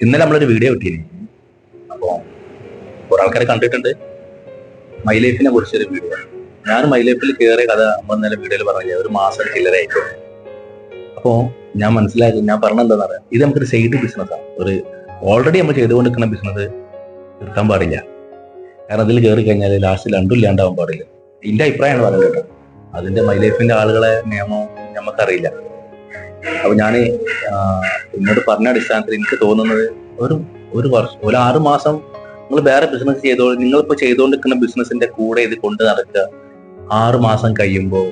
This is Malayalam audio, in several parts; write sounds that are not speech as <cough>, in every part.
ഇന്നലെ നമ്മളൊരു വീഡിയോ കിട്ടിയിരുന്നു അപ്പോൾ കുറെ ആൾക്കാരെ കണ്ടിട്ടുണ്ട്. മൈ ലൈഫിനെ കുറിച്ചൊരു വീഡിയോ ഞാൻ മൈ ലൈഫിൽ കയറിയ കഥ നമ്മൾ ഇന്നലെ വീഡിയോയിൽ പറഞ്ഞില്ലേ? ഒരു മാസം ചില്ലറായിട്ട് അപ്പോൾ ഞാൻ മനസ്സിലാക്കി ഞാൻ പറഞ്ഞെന്താണെന്ന് അറിയാം ഇത് നമുക്കൊരു സൈഡ് ബിസിനസ്സാണ് ഒരു ഓൾറെഡി നമ്മൾ ചെയ്തുകൊണ്ടിരിക്കുന്ന ബിസിനസ് നിർത്താൻ പാടില്ല. കാരണം അതിൽ കയറി കഴിഞ്ഞാൽ ലാസ്റ്റ് രണ്ടും ഇല്ലാണ്ടാവാൻ പാടില്ല. എന്റെ അഭിപ്രായമാണ് പറയുന്നത് അതിന്റെ മൈ ലൈഫിന്റെ ആളുകളെ നിയമം നമുക്കറിയില്ല അപ്പൊ ഞാൻ എന്നോട് പറഞ്ഞ അടിസ്ഥാനത്തിൽ എനിക്ക് തോന്നുന്നത് ഒരു ഒരു വർഷം ഒരു ആറ് മാസം നിങ്ങൾ വേറെ ബിസിനസ് ചെയ്തോ നിങ്ങളിപ്പോ ചെയ്തുകൊണ്ടിരിക്കുന്ന ബിസിനസിന്റെ കൂടെ ഇത് കൊണ്ട് നടക്കുക. ആറ് മാസം കഴിയുമ്പോൾ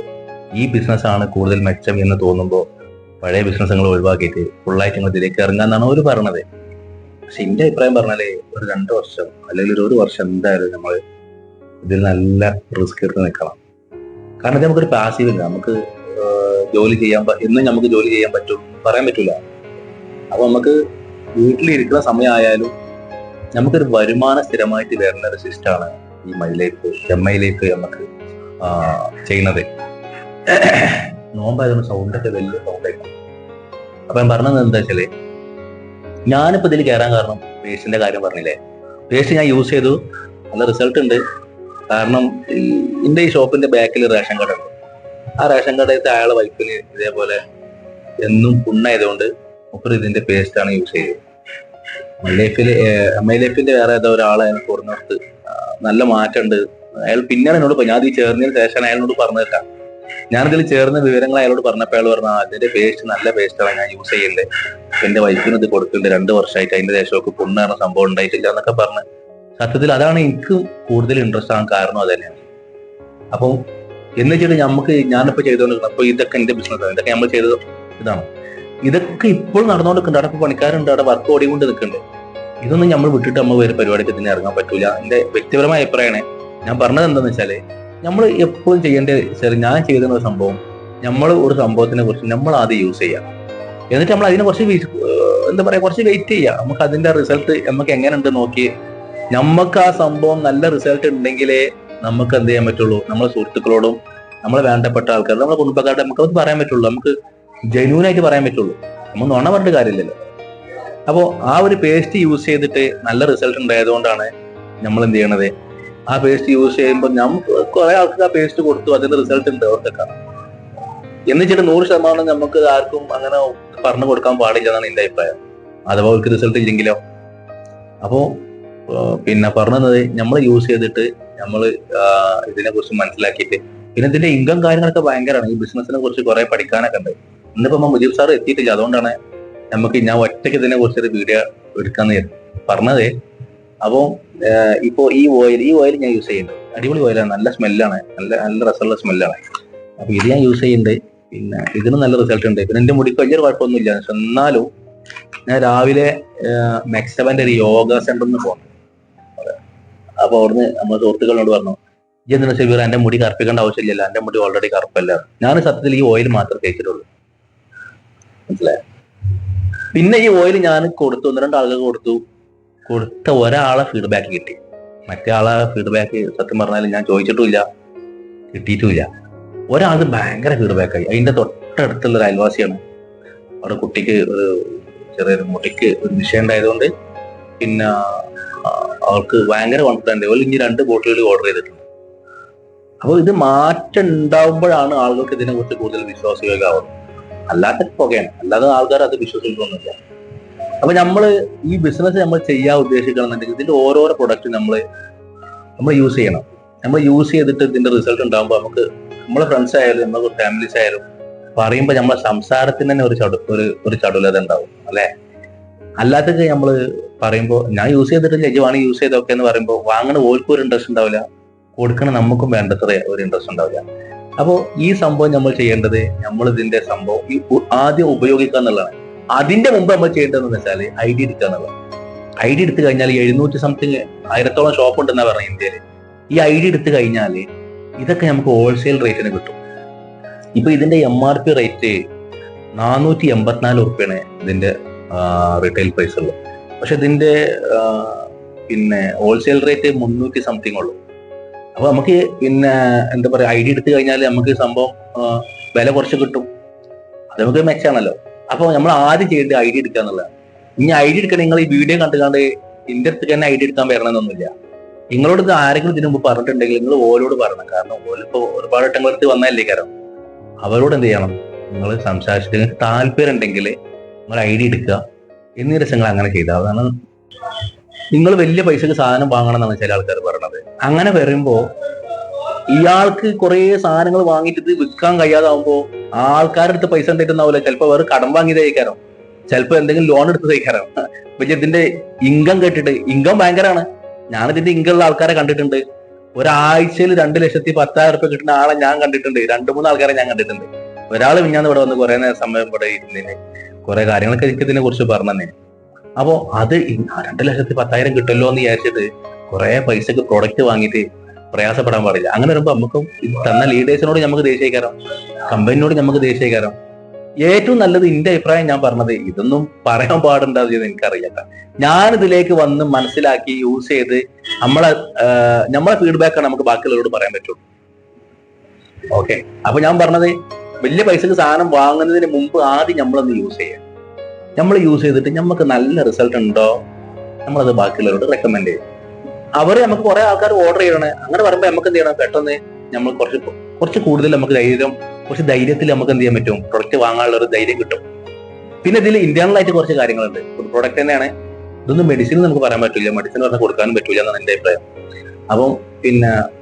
ഈ ബിസിനസ് ആണ് കൂടുതൽ മെച്ചം എന്ന് തോന്നുമ്പോൾ പഴയ ബിസിനസ് നിങ്ങൾ ഒഴിവാക്കിയിട്ട് ഫുള്ളായിട്ട് നിങ്ങൾ ഇതിലേക്ക് ഇറങ്ങാന്നാണ് അവർ പറഞ്ഞത് പക്ഷെ എന്റെ അഭിപ്രായം പറഞ്ഞാലേ ഒരു രണ്ട് വർഷം അല്ലെങ്കിൽ ഒരു ഒരു വർഷം എന്തായാലും നമ്മൾ ഇതിൽ നല്ല റിസ്ക് എടുത്ത് നിൽക്കണം. കാരണം നമുക്കൊരു പാസീവ് ഇല്ല. നമുക്ക് ജോലി ചെയ്യാൻ എന്നും നമുക്ക് ജോലി ചെയ്യാൻ പറ്റും പറയാൻ പറ്റൂല. അപ്പൊ നമുക്ക് വീട്ടിലിരിക്കുന്ന സമയമായാലും നമുക്കൊരു വരുമാന സ്ഥിരമായിട്ട് വരുന്ന ഒരു സിസ്റ്റാണ് ഈ മൈലേക്ക് എം ഐ ലൈഫ് നമുക്ക് ചെയ്യുന്നത്. നോമ്പായതുകൊണ്ട് സൗണ്ടൊക്കെ വലിയ സൗണ്ടായിരുന്നു അപ്പൊ ഞാൻ പറഞ്ഞത് എന്താ വെച്ചാൽ ഞാനിപ്പോ ഇതിൽ കയറാൻ കാരണം പേസ്റ്റിന്റെ കാര്യം പറഞ്ഞില്ലേ? പേസ്റ്റ് ഞാൻ യൂസ് ചെയ്തു നല്ല റിസൾട്ട് ഉണ്ട്. കാരണം എന്റെ ഈ ഷോപ്പിന്റെ ബാക്കിൽ റേഷൻ കട ഉണ്ട്. ആ റേഷൻ കടയിലത്തെ അയാളെ വൈഫിന് ഇതേപോലെ എന്നും പുണ്ണായതുകൊണ്ട് മുപ്പർ ഇതിന്റെ പേസ്റ്റ് ആണ് യൂസ് ചെയ്തത്. മൈ ലൈഫിൽ ഐ ലൈഫിന്റെ വേറെ ഏതോ ഒരാളെ എനിക്ക് കൊടുന്നിടത്ത് നല്ല മാറ്റമുണ്ട്. അയാൾ പിന്നെയാണ് എന്നോട്. ഞാൻ ഈ ചേർന്നതിന് ശേഷം അയാളോട് പറഞ്ഞേക്കാം ഞാനതിൽ ചേർന്ന വിവരങ്ങൾ അയാളോട് പറഞ്ഞപ്പോൾ അയാൾ പറഞ്ഞു അതിന്റെ പേസ്റ്റ് നല്ല പേസ്റ്റാണ് ഞാൻ യൂസ് ചെയ്യല്ലേ? എന്റെ വൈഫിന് ഇത് കൊടുക്കുന്നുണ്ട് രണ്ട് വർഷമായിട്ട് അതിന്റെ ശേഷമൊക്കെ പുണ്ണാണ് സംഭവം ഉണ്ടായിട്ടില്ല എന്നൊക്കെ പറഞ്ഞ്. സത്യത്തിൽ അതാണ് എനിക്ക് കൂടുതൽ ഇൻട്രസ്റ്റ് ആകാൻ കാരണം അത് തന്നെയാണ്. അപ്പം എന്ന് വെച്ചിട്ട് നമുക്ക് ഞാനിപ്പോ ചെയ്തുകൊണ്ടിരിക്കുന്നത് അപ്പൊ ഇതൊക്കെ എന്റെ ബിസിനസ് ഇതൊക്കെ നമ്മൾ ചെയ്തത് ഇതാണ്. ഇതൊക്കെ ഇപ്പോൾ നടന്നുകൊണ്ടിരിക്കുന്നുണ്ട് അവിടെ പണിക്കാരുണ്ട് അവിടെ വർക്ക് ഓടിക്കൊണ്ട് നിൽക്കുന്നുണ്ട്. ഇതൊന്നും നമ്മൾ വിട്ടിട്ട് നമ്മൾ വേറെ പരിപാടിക്ക് തന്നെ ഇറങ്ങാൻ പറ്റൂല. എന്റെ വ്യക്തിപരമായ അഭിപ്രായമാണ് ഞാൻ പറഞ്ഞത് എന്താണെന്ന് വെച്ചാൽ നമ്മൾ എപ്പോഴും ചെയ്യേണ്ട വെച്ചാൽ ഞാൻ ചെയ്തിരുന്ന ഒരു സംഭവം നമ്മൾ ഒരു സംഭവത്തിനെ കുറിച്ച് നമ്മൾ ആദ്യം യൂസ് ചെയ്യാം. എന്നിട്ട് നമ്മൾ അതിനെ കുറച്ച് എന്താ പറയാ കുറച്ച് വെയിറ്റ് ചെയ്യാം. നമുക്ക് അതിന്റെ റിസൾട്ട് നമുക്ക് എങ്ങനെയുണ്ട് നോക്കി. നമുക്ക് ആ സംഭവം നല്ല റിസൾട്ട് ഉണ്ടെങ്കിലേ നമുക്ക് എന്ത് ചെയ്യാൻ പറ്റുള്ളൂ? നമ്മളെ സുഹൃത്തുക്കളോടും നമ്മളെ വേണ്ടപ്പെട്ട ആൾക്കാരോടും നമ്മളെ കുടുംബക്കാരുടെ നമുക്ക് അത് പറയാൻ പറ്റുള്ളൂ. നമുക്ക് ജനുവൻ ആയിട്ട് പറയാൻ പറ്റുള്ളൂ. നമ്മൾ നുണ പറഞ്ഞിട്ട് കാര്യമില്ലല്ലോ. അപ്പോൾ ആ ഒരു പേസ്റ്റ് യൂസ് ചെയ്തിട്ട് നല്ല റിസൾട്ട് ഉണ്ടായതുകൊണ്ടാണ് നമ്മൾ എന്ത് ചെയ്യണത്? ആ പേസ്റ്റ് യൂസ് ചെയ്യുമ്പോൾ നമുക്ക് കുറെ ആൾക്ക് ആ പേസ്റ്റ് കൊടുത്തു. അതിന്റെ റിസൾട്ട് ഉണ്ട്. അവർക്കൊക്കെ എന്ന് വെച്ചിട്ട് നൂറ് ശതമാനം നമുക്ക് ആർക്കും അങ്ങനെ പറഞ്ഞു കൊടുക്കാൻ പാടില്ല എന്നാണ് എന്റെ അഭിപ്രായം. അഥവാ അവർക്ക് റിസൾട്ട് ഇല്ലെങ്കിലോ. അപ്പോ പിന്നെ പറഞ്ഞത് നമ്മൾ യൂസ് ചെയ്തിട്ട് നമ്മൾ ഇതിനെ കുറിച്ച് മനസ്സിലാക്കിയിട്ട്. പിന്നെ ഇതിന്റെ ഇൻകം കാര്യങ്ങളൊക്കെ ഭയങ്കരമാണ്. ഈ ബിസിനസിനെ കുറിച്ച് കുറെ പഠിക്കാനൊക്കെ ഉണ്ട്. ഇന്നിപ്പോ മുജീബ് സാർ എത്തിയിട്ടില്ല. അതുകൊണ്ടാണ് നമുക്ക് ഞാൻ ഒറ്റയ്ക്ക് ഇതിനെ കുറിച്ച് ഒരു വീഡിയോ എടുക്കാന്ന്. പറഞ്ഞത് അപ്പോൾ ഇപ്പോ ഈ ഓയിൽ ഈ ഓയിൽ ഞാൻ യൂസ് ചെയ്യുന്നുണ്ട്. അടിപൊളി ഓയിലാണ് നല്ല സ്മെല്ലാണ് നല്ല നല്ല രസമുള്ള സ്മെല്ലാണ് അപ്പൊ ഇത് ഞാൻ യൂസ് ചെയ്യുന്നുണ്ട്. പിന്നെ ഇതിന് നല്ല റിസൾട്ട് ഉണ്ട്. പിന്നെ എന്റെ മുടിക്ക് വലിയൊരു കുഴപ്പമൊന്നുമില്ല. എന്നാലും ഞാൻ രാവിലെ മെക്സവന്റെ ഒരു യോഗ സെന്ററിൽ നിന്ന് പോകുന്നു അപ്പൊ അവിടുന്ന് നമ്മുടെ സുഹൃത്തുക്കളോട് പറഞ്ഞു എന്താണ് ഷെബീർ എന്റെ മുടി കറുപ്പിക്കേണ്ട ആവശ്യമില്ലല്ലോ എന്റെ മുടി ഓൾറെഡി കറുപ്പല്ല? ഞാൻ സത്യത്തിൽ ഈ ഓയിൽ മാത്രമേ തേച്ചിട്ടുള്ളൂ. മനസ്സിലായോ? പിന്നെ ഈ ഓയിൽ ഞാൻ കൊടുത്തു ഒന്ന് രണ്ട് ആളുകൾ കൊടുത്തു. കൊടുത്ത ഒരാളെ ഫീഡ്ബാക്ക് കിട്ടി. മറ്റേ ആളെ ഫീഡ്ബാക്ക് സത്യം പറഞ്ഞാൽ ഞാൻ ചോദിച്ചിട്ടുമില്ല കിട്ടിയിട്ടുമില്ല. ഒരാൾക്ക് ഭയങ്കര ഫീഡ്ബാക്ക് ആയി. അതിന്റെ തൊട്ടടുത്തുള്ള ഒരു അയൽവാസിയാണ്. അവിടെ കുട്ടിക്ക് ഒരു ചെറിയൊരു മുടിക്ക് ഒരു വിഷയം ഉണ്ടായതുകൊണ്ട് പിന്നെ അവൾക്ക് ഭയങ്കര കോൺഫിഡന്റ് അവൾ ഇനി രണ്ട് ബോട്ടിലുകൾ ഓർഡർ ചെയ്തിട്ടുണ്ട്. അപ്പോൾ ഇത് മാറ്റം ഉണ്ടാവുമ്പോഴാണ് ആളുകൾക്ക് ഇതിനെ കുറിച്ച് കൂടുതൽ വിശ്വാസികളാവുന്നത് അല്ലാത്ത പുകയാണ്. അല്ലാതെ ആൾക്കാർ അത് വിശ്വസിക്കുന്നില്ല അപ്പൊ നമ്മൾ ഈ ബിസിനസ് നമ്മൾ ചെയ്യാൻ ഉദ്ദേശിക്കണമെന്നുണ്ടെങ്കിൽ ഇതിന്റെ ഓരോരോ പ്രൊഡക്റ്റ് നമ്മൾ നമ്മൾ യൂസ് ചെയ്യണം. നമ്മൾ യൂസ് ചെയ്തിട്ട് ഇതിന്റെ റിസൾട്ട് ഉണ്ടാകുമ്പോൾ നമുക്ക് നമ്മളെ ഫ്രണ്ട്സ് ആയാലും നമ്മുടെ ഫാമിലീസ് ആയാലും പറയുമ്പോൾ നമ്മളെ സംസാരത്തിന് തന്നെ ഒരു ചടു ഒരു ഒരു ചടുലത ഉണ്ടാവും. അല്ലെ? അല്ലാത്തത് നമ്മൾ പറയുമ്പോൾ ഞാൻ യൂസ് ചെയ്തിട്ടില്ല യജമാനി യൂസ് ചെയ്തൊക്കെ എന്ന് പറയുമ്പോൾ വാങ്ങണ ഓൽക്കും ഒരു ഇൻട്രസ്റ്റ് ഉണ്ടാവില്ല. കൊടുക്കണ നമുക്കും വേണ്ടത്ര ഒരു ഇൻട്രസ്റ്റ് ഉണ്ടാവില്ല. അപ്പോൾ ഈ സംഭവം നമ്മൾ ചെയ്യേണ്ടത് നമ്മൾ ഇതിന്റെ സംഭവം ഈ ആദ്യം ഉപയോഗിക്കുക എന്നുള്ളതാണ്. അതിന്റെ മുമ്പ് നമ്മൾ ചെയ്യേണ്ടതെന്ന് വെച്ചാൽ ഐ ഡി എടുക്കുക എന്നുള്ളത് ഐ ഡി എടുത്തു കഴിഞ്ഞാൽ എഴുന്നൂറ്റി സംതിങ് ആയിരത്തോളം ഷോപ്പ് ഉണ്ടെന്നാ പറഞ്ഞത് ഇന്ത്യയിൽ ഈ ഐ ഡി എടുത്തു കഴിഞ്ഞാൽ ഇതൊക്കെ നമുക്ക് ഹോൾസെയിൽ റേറ്റിന് കിട്ടും. ഇപ്പൊ ഇതിന്റെ എം ആർ പി റേറ്റ് നാനൂറ്റി എൺപത്തിനാല് ഉറുപ്പ്യാണ് ഇതിന്റെ റീറ്റെയിൽ പ്രൈസ് ഉള്ളത് പക്ഷെ ഇതിന്റെ പിന്നെ ഹോൾസെയിൽ റേറ്റ് മുന്നൂറ്റി സംതിങ് ഉള്ളൂ. അപ്പൊ നമുക്ക് പിന്നെ എന്താ പറയാ ഐ ഡി എടുത്തു കഴിഞ്ഞാൽ നമുക്ക് സംഭവം വില കുറച്ച് കിട്ടും. അത് നമുക്ക് മെച്ചാണല്ലോ അപ്പൊ നമ്മൾ ആദ്യം ചെയ്യേണ്ട ഐ ഡി എടുക്കുക എന്നുള്ളതാണ്. ഇനി ഐ ഡി എടുക്കണ നിങ്ങൾ ഈ വീഡിയോ കണ്ടുകാണ്ട് ഇന്റെ അടുത്ത് തന്നെ ഐ ഡി എടുക്കാൻ വരണമെന്നൊന്നുമില്ല. നിങ്ങളോട് ഇത് ആരെങ്കിലും ഇതിനു മുമ്പ് പറഞ്ഞിട്ടുണ്ടെങ്കിൽ നിങ്ങൾ ഓരോട് പറയണം. കാരണം ഓലിപ്പോ ഒരുപാട് വട്ടങ്ങളെടുത്ത് വന്നതല്ലേ കാരണം. അവരോട് എന്ത് ചെയ്യണം? നിങ്ങൾ സംസാരിച്ചിട്ട് താല്പര്യം ഉണ്ടെങ്കിൽ നിങ്ങൾ ഐ ഡി എടുക്കുക. എന്നീ രസങ്ങൾ അങ്ങനെ ചെയ്താൽ അതാണ് നിങ്ങൾ വലിയ പൈസക്ക് സാധനം വാങ്ങണം എന്നാണ് ചില ആൾക്കാർ പറയണത്. അങ്ങനെ വരുമ്പോ ഇയാൾക്ക് കുറെ സാധനങ്ങൾ വാങ്ങിയിട്ട് വിൽക്കാൻ കഴിയാതാവുമ്പോൾ ആൾക്കാരുടെ അടുത്ത് പൈസ ഉണ്ടായിട്ടുണ്ടാവില്ല ചിലപ്പോ വേറെ കടം വാങ്ങി വാങ്ങിയതായിക്കാരം ചിലപ്പോ എന്തെങ്കിലും ലോൺ എടുത്ത് എടുത്തതായിക്കാരം പക്ഷെ ഇതിന്റെ ഇൻകം കേട്ടിട്ട് ഇൻകം ഭയങ്കരമാണ് ഞാൻ ഇതിന്റെ ഇൻകം ഉള്ള ആൾക്കാരെ കണ്ടിട്ടുണ്ട്. ഒരാഴ്ചയിൽ രണ്ട് ലക്ഷത്തി പത്തായിരം റുപ്യ കിട്ടുന്ന ആളെ ഞാൻ കണ്ടിട്ടുണ്ട്. രണ്ട് മൂന്ന് ആൾക്കാരെ ഞാൻ കണ്ടിട്ടുണ്ട്. ഒരാൾ മിഞ്ഞാന്ന് ഇവിടെ വന്ന് കുറെ നേരം സമയം ഇവിടെ ഇരുന്നതിന് കുറെ കാര്യങ്ങളൊക്കെ എനിക്ക് ഇതിനെ കുറിച്ച് പറഞ്ഞു തന്നെ അപ്പോ അത് രണ്ട് ലക്ഷത്തി പത്തായിരം കിട്ടുമല്ലോ എന്ന് വിചാരിച്ചിട്ട് കുറെ പൈസക്ക് പ്രൊഡക്റ്റ് വാങ്ങിയിട്ട് പ്രയാസപ്പെടാൻ പാടില്ല. അങ്ങനെ വരുമ്പോ നമുക്ക് തന്ന ലീഡേഴ്സിനോട് നമുക്ക് ദേഷ്യക്കാരം കമ്പനിയോട് നമുക്ക് ദേഷ്യക്കാരം ഏറ്റവും നല്ലത് എന്റെ അഭിപ്രായം ഞാൻ പറഞ്ഞത് ഇതൊന്നും പറയാൻ പാടുണ്ടാവും എന്ന് എനിക്കറിയില്ല ഞാൻ ഇതിലേക്ക് വന്ന് മനസ്സിലാക്കി യൂസ് ചെയ്ത് നമ്മളെ നമ്മളെ ഫീഡ്ബാക്കാണ് നമുക്ക് ബാക്കിയുള്ളവരോട് പറയാൻ പറ്റുള്ളൂ. ഓക്കെ അപ്പൊ ഞാൻ പറഞ്ഞത് വലിയ പൈസക്ക് സാധനം വാങ്ങുന്നതിന് മുമ്പ് ആദ്യം നമ്മളൊന്ന് യൂസ് ചെയ്യാം. നമ്മൾ യൂസ് ചെയ്തിട്ട് നമുക്ക് നല്ല റിസൾട്ട് ഉണ്ടോ? നമ്മളത് ബാക്കിയുള്ളവരോട് റെക്കമെൻഡ് ചെയ്യും. അവർ നമുക്ക് കുറെ ആൾക്കാർ ഓർഡർ ചെയ്യണേ. അങ്ങനെ പറയുമ്പോൾ നമുക്ക് എന്ത് ചെയ്യണം? പെട്ടെന്ന് നമ്മൾ കുറച്ച് കുറച്ച് കൂടുതൽ നമുക്ക് ധൈര്യം കുറച്ച് ധൈര്യത്തിൽ നമുക്ക് എന്ത് ചെയ്യാൻ പറ്റും? പ്രൊഡക്റ്റ് വാങ്ങാനുള്ള ഒരു ധൈര്യം കിട്ടും. പിന്നെ ഇതിൽ ഇന്റേണൽ ആയിട്ട് കുറച്ച് കാര്യങ്ങളുണ്ട്. ഒരു പ്രൊഡക്റ്റ് തന്നെയാണ്. ഇതൊന്നും മെഡിസിൻ നമുക്ക് പറയാൻ പറ്റില്ല മെഡിസിൻ പറഞ്ഞാൽ കൊടുക്കാനും പറ്റില്ല എന്നാണ് എന്റെ അഭിപ്രായം. അപ്പം പിന്നെ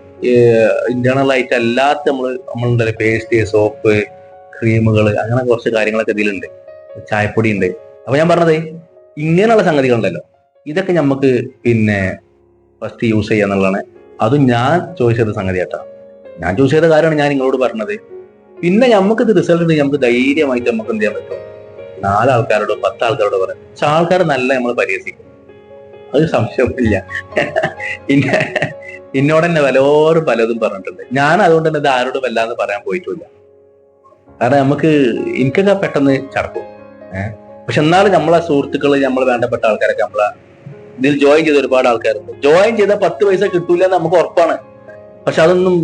ഇന്റേണൽ ആയിട്ട് അല്ലാത്ത നമ്മൾ നമ്മളുണ്ടല്ലോ പേസ്റ്റ് സോപ്പ് ക്രീമുകൾ അങ്ങനെ കുറച്ച് കാര്യങ്ങളൊക്കെ ഇതിലുണ്ട്. ചായപ്പൊടി ഉണ്ട് അപ്പൊ ഞാൻ പറഞ്ഞത് ഇങ്ങനെയുള്ള സംഗതികളുണ്ടല്ലോ. ഇതൊക്കെ നമുക്ക് പിന്നെ ഫസ്റ്റ് യൂസ് ചെയ്യുക എന്നുള്ളതാണ്. അതും ഞാൻ ചോയ്സ് ചെയ്ത സംഗതി കേട്ടോ ഞാൻ ചൂസ് ചെയ്ത കാര്യമാണ് ഞാൻ നിങ്ങളോട് പറഞ്ഞത്. പിന്നെ നമുക്ക് ഇത് റിസൾട്ട് നമുക്ക് ധൈര്യമായിട്ട് നമുക്ക് എന്ത് ചെയ്യാൻ പറ്റും? നാലാൾക്കാരോടോ പത്ത് ആൾക്കാരോടോ പറയാം. പക്ഷെ ആൾക്കാർ നല്ല നമ്മൾ പരിഹസിക്കും. അത് സംശയമില്ല <laughs> പിന്നെ എന്നോട് തന്നെ പലരും പലതും പറഞ്ഞിട്ടുണ്ട്. ഞാൻ അതുകൊണ്ട് തന്നെ ഇത് ആരോടും വല്ലാതെ പറയാൻ പോയിട്ടില്ല. കാരണം നമുക്ക് എനിക്കൊക്കെ പെട്ടെന്ന് ചടക്കും ഏഹ് പക്ഷെ എന്നാലും നമ്മളെ സുഹൃത്തുക്കൾ നമ്മൾ വേണ്ടപ്പെട്ട ആൾക്കാരൊക്കെ നമ്മളെ ഇതിൽ ജോയിൻ ചെയ്ത ഒരുപാട് ആൾക്കാരുണ്ട്. ജോയിൻ ചെയ്ത പത്ത് പൈസ കിട്ടൂല എന്ന് നമുക്ക് ഉറപ്പാണ്. പക്ഷെ അതൊന്നും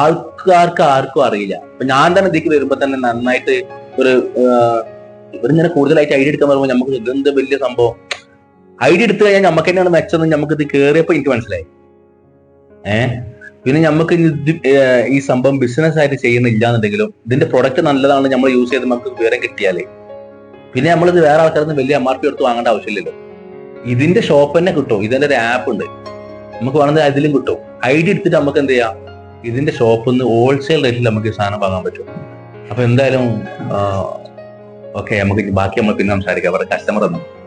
ആൾക്കാർക്ക് ആർക്കും അറിയില്ല. അപ്പൊ ഞാൻ തന്നെ ഇതിക്ക് വരുമ്പോ തന്നെ നന്നായിട്ട് ഒരു ഇവരിങ്ങനെ കൂടുതലായിട്ട് ഐഡിയ എടുക്കാൻ പറയുമ്പോൾ നമുക്ക് ഇതെന്ത് വലിയ സംഭവം? ഐഡിയ എടുത്തു കഴിഞ്ഞാൽ നമുക്ക് തന്നെയാണ് മെച്ചം നമുക്ക് ഇത് കേറിയപ്പോ എനിക്ക് മനസ്സിലായി. ഏഹ് പിന്നെ നമുക്ക് ഈ സംഭവം ബിസിനസ് ആയിട്ട് ചെയ്യുന്നില്ല എന്നുണ്ടെങ്കിലും ഇതിന്റെ പ്രൊഡക്റ്റ് നല്ലതാണ് നമ്മൾ യൂസ് ചെയ്ത് നമുക്ക് വിവരം കിട്ടിയാലേ. പിന്നെ നമ്മളിത് വേറെ ആൾക്കാരിൽ വലിയ എം ആർ പി എടുത്ത് വാങ്ങേണ്ട ആവശ്യമില്ലല്ലോ. ഇതിന്റെ ഷോപ്പ് തന്നെ കിട്ടും. ഇതിന്റെ ഒരു ആപ്പ് ഉണ്ട്. നമുക്ക് വേണമെങ്കിൽ അതിലും കിട്ടും. ഐ ഡി എടുത്തിട്ട് നമുക്ക് എന്ത് ചെയ്യാം? ഇതിന്റെ ഷോപ്പിൽ നിന്ന് ഹോൾസെയിൽ റേറ്റിൽ നമുക്ക് സാധനം വാങ്ങാൻ പറ്റും. അപ്പൊ എന്തായാലും ഓക്കെ നമുക്ക് ബാക്കി നമ്മൾ പിന്നെ സംസാരിക്കാം. അവരുടെ കസ്റ്റമർ ഒന്നും.